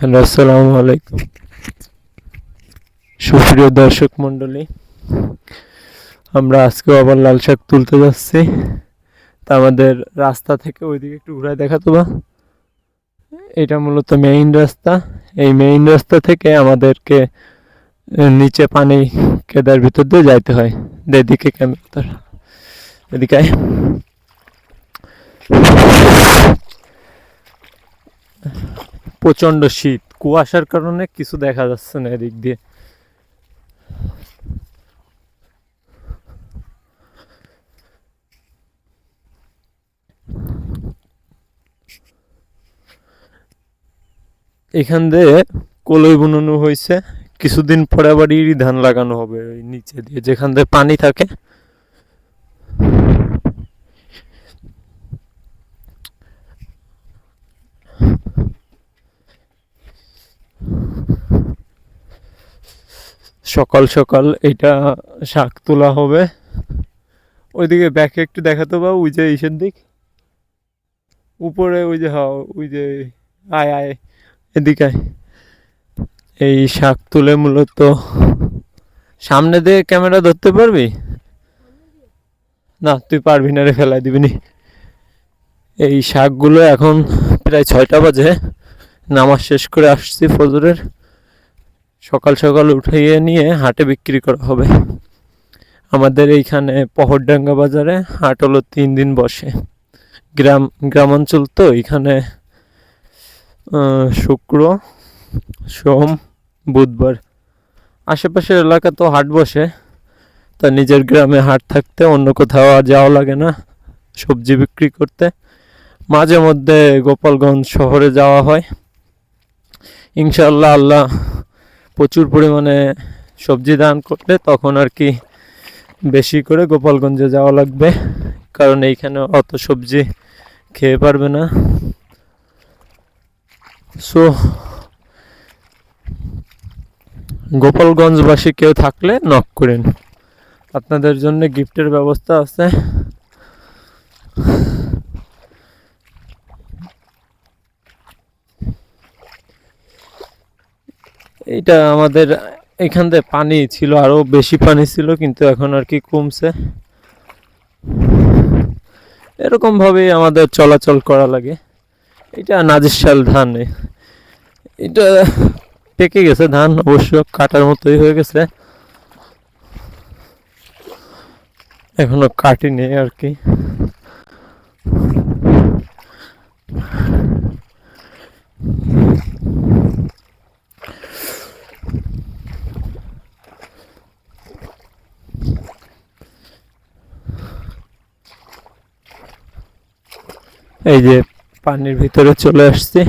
Hello, আসসালামু আলাইকুম। সুপ্রিয় দর্শক মণ্ডলী, আমরা আজকে আবার লাল শাক তুলতে যাচ্ছি। তা আমাদের রাস্তা থেকে ওইদিকে একটু ঘুরে দেখাতো বা। এটা মূলত মেইন রাস্তা। এই মেইন রাস্তা থেকে আমাদেরকে নিচে পানি কেদার ভিতর দিয়ে যাইতে হয়। এদিকে ক্যামেরা এদিকে আয়। প্রচণ্ড শীত। কুয়াশার কারণে কিছু দেখা যাচ্ছে না এদিক দিয়ে। এখান দিয়ে কলই বুনানো হয়েছে কিছুদিন পরে আবার ইরি ধান লাগানো হবে ওই নিচে দিয়ে, যেখান দিয়ে পানি থাকে। সকাল সকাল এটা শাক তোলা হবে। ওইদিকে ব্যাকে একটু দেখাতে পাবো ওই যে এইসের দিক। উপরে ওই যে হ্যাঁ ওই যে আয় আয়, এদিকে। এই শাক তুলে মূলত সামনে দিয়ে ক্যামেরা ধরতে পারবি? না, তুই পারবি না রে, ফেলাই দিবি নি। এই শাকগুলো এখন প্রায় ছয়টা বাজে। নামাজ শেষ করে আসছি ফজরের। সকাল সকাল উঠিয়ে নিয়ে হাটে বিক্রি করা হবে। আমাদের এইখানে পহরডাঙ্গা বাজারে হাট হলো তিন দিন বসে। গ্রাম গ্রাম অঞ্চল তো এখানে শুক্র, সোম, বুধবার। আশেপাশের এলাকা তো হাট বসে, তা নিজের গ্রামে হাট থাকতে অন্য কোথাও আর যাওয়া লাগে না সবজি বিক্রি করতে। মাঝে মধ্যে গোপালগঞ্জ শহরে যাওয়া হয়। ইনশাল্লাহ আল্লাহ প্রচুর পরিমাণে সবজি দান করলে তখন আর কি বেশি করে গোপালগঞ্জে যাওয়া লাগবে। কারণ এইখানে অত সবজি খেয়ে পারবে না। সো গোপালগঞ্জবাসী কেউ থাকলে নক করেন। আপনাদের জন্য গিফটের ব্যবস্থা আছে। এটা আমাদের এখান থেকে পানি ছিল, আরও বেশি পানি ছিল, কিন্তু এখন আর কি কমছে। এরকম ভাবে আমাদের চলাচল করা লাগে। এটা নাজিরশাল ধান। এটা পেকে গেছে ধান, অবশ্য কাটার মতোই হয়ে গেছে। এখনও কাটিনি আর কি। এই যে পানির ভিতরে চলে আসছি।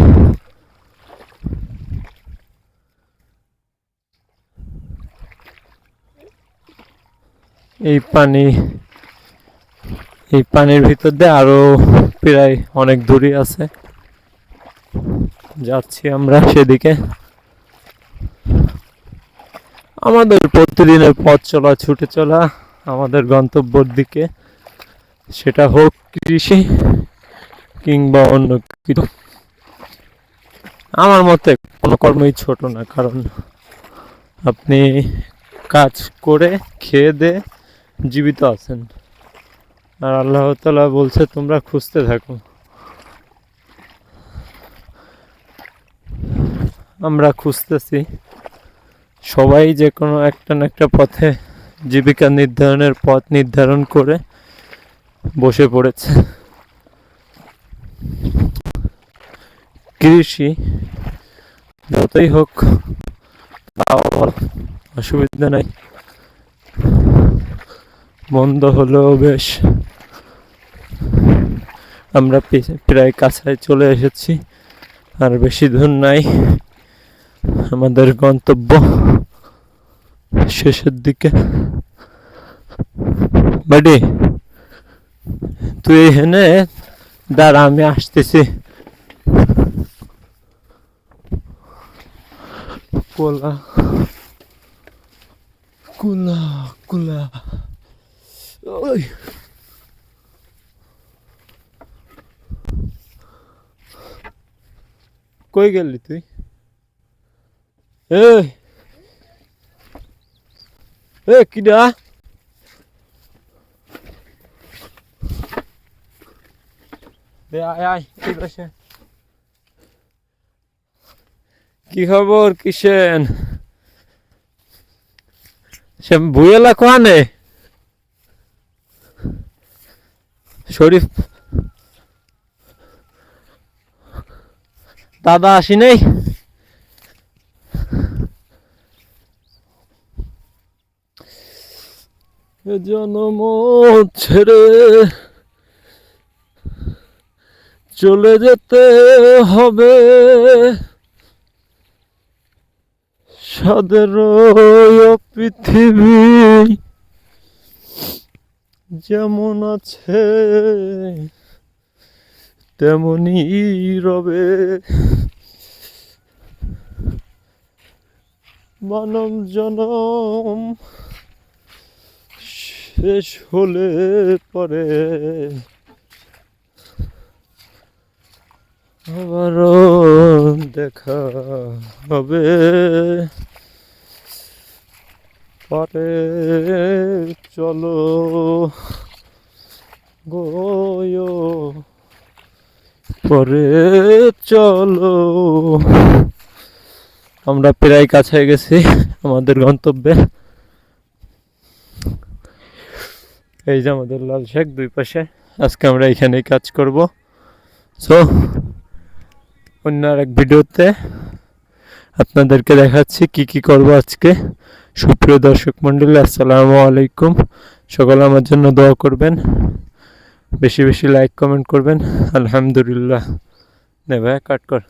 এই পানি, এই পানির ভিতর দিয়ে আরও প্রায় অনেক দূরই আছে। যাচ্ছি আমরা সেদিকে। আমাদের প্রতিদিনের পথ চলা, ছুটে চলা, আমাদের গন্তব্যর দিকে, সেটা হোক কৃষি। কিংবা অন্য কিছু। আমার মতে কোনো কর্মই ছোট না, কারণ আপনি কাজ করে খেয়ে দে জীবিত আছেন। আর আল্লাহ তালা বলছে, তোমরা খুঁজতে থাকো। আমরা খুঁজতেছি। সবাই যে কোনো একটা না একটা পথে জীবিকা নির্ধারণের পথ নির্ধারণ করে বসে পড়েছে। কৃষি, যতই হোক অসুবিধা নাই। বন্ধ হলেও বেশ। আমরা প্রায় কাছায় চলে এসেছি, আর বেশি দূর নাই। আমাদের গন্তব্য শেষের দিকে। বাডি, তুই এখানে দাঁড়া আমি আসতেছি। কোলা কুলা কুলা। ওই। কই গেলি তুই? এই। এ কিডা? কি খবর কিসেন সে ভুয়েলা কোয়ানে? শরীফ দাদা আসি নাই? জনম ছেড়ে চলে যেতে হবে। সাদের পৃথিবী যেমন আছে তেমনই রবে। মানব জনম শেষ হলে পরে আবারও দেখা হবে। পরে চলো গোয় পরে চলো। আমরা প্রায় কাছে গেছি আমাদের গন্তব্যে। এই যে আমাদের লাল শেখ দুই পাশে। আজকে আমরা এখানেই কাজ করব। সো অন্য এক ভিডিওতে আপনাদেরকে দেখাচ্ছি কি কি করব আজকে। সুপ্রিয় দর্শক মণ্ডলী, আসসালামু আলাইকুম। সকলে আমার জন্য দোয়া করবেন। বেশি বেশি লাইক কমেন্ট করবেন। আলহামদুলিল্লাহ। নে ভাই কাট কর।